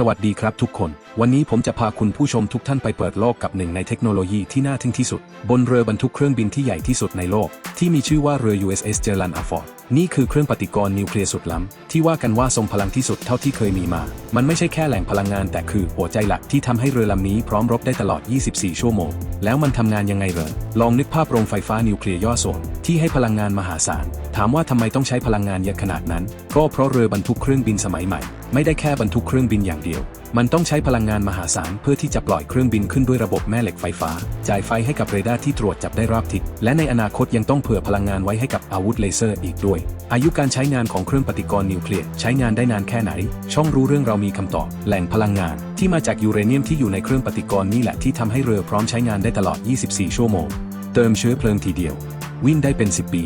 สวัสดีครับทุกคน วันนี้ผมจะพาคุณผู้ชมทุกท่านไปเปิดโลกกับหนึ่งในเทคโนโลยีที่น่าทึ่งที่สุด บนเรือบรรทุกเครื่องบินที่ใหญ่ที่สุดในโลก ที่มีชื่อว่าเรือ USS Gerald R. Ford นี่คือเครื่องปฏิกรณ์นิวเคลียร์สุดล้ำ ที่ว่ากันว่าทรงพลังที่สุดเท่าที่เคยมีมา มันไม่ใช่แค่แหล่งพลังงานแต่คือหัวใจหลักที่ทำให้เรือลำนี้พร้อมรบได้ตลอด 24 ชั่วโมง แล้วมันทำงานยังไงเหรอลองนึกภาพโรงไฟฟ้านิวเคลียร์ย่อส่วนที่ให้พลังงานมหาศาลถามว่าทำไมต้องใช้พลังงานเยอะขนาดนั้น ก็เพราะเรือบรรทุกเครื่องบินสมัยใหม่ ไม่ได้แค่บรรทุกเครื่องบินอย่างเดียว มันต้องใช้พลังงานมหาศาลเพื่อที่จะปล่อยเครื่องบินขึ้นด้วยระบบแม่เหล็กไฟฟ้า จ่ายไฟให้กับเรดาร์ที่ตรวจจับได้รอบทิศ และในอนาคตยังต้องเผื่อพลังงานไว้ให้กับอาวุธเลเซอร์อีกด้วย อายุการใช้งานของเครื่องปฏิกรณ์นิวเคลียร์ใช้งานได้นานแค่ไหน ช่องรู้เรื่องเรามีคำตอบ แหล่งพลังงาน ที่มาจากยูเรเนียมที่อยู่ในเครื่องปฏิกรณ์นี่แหละที่ทำให้เรือพร้อมใช้งานได้ตลอด 24 ชั่วโมง เติมเชื้อเพลิงทีเดียว วิ่งได้เป็น 10 ปี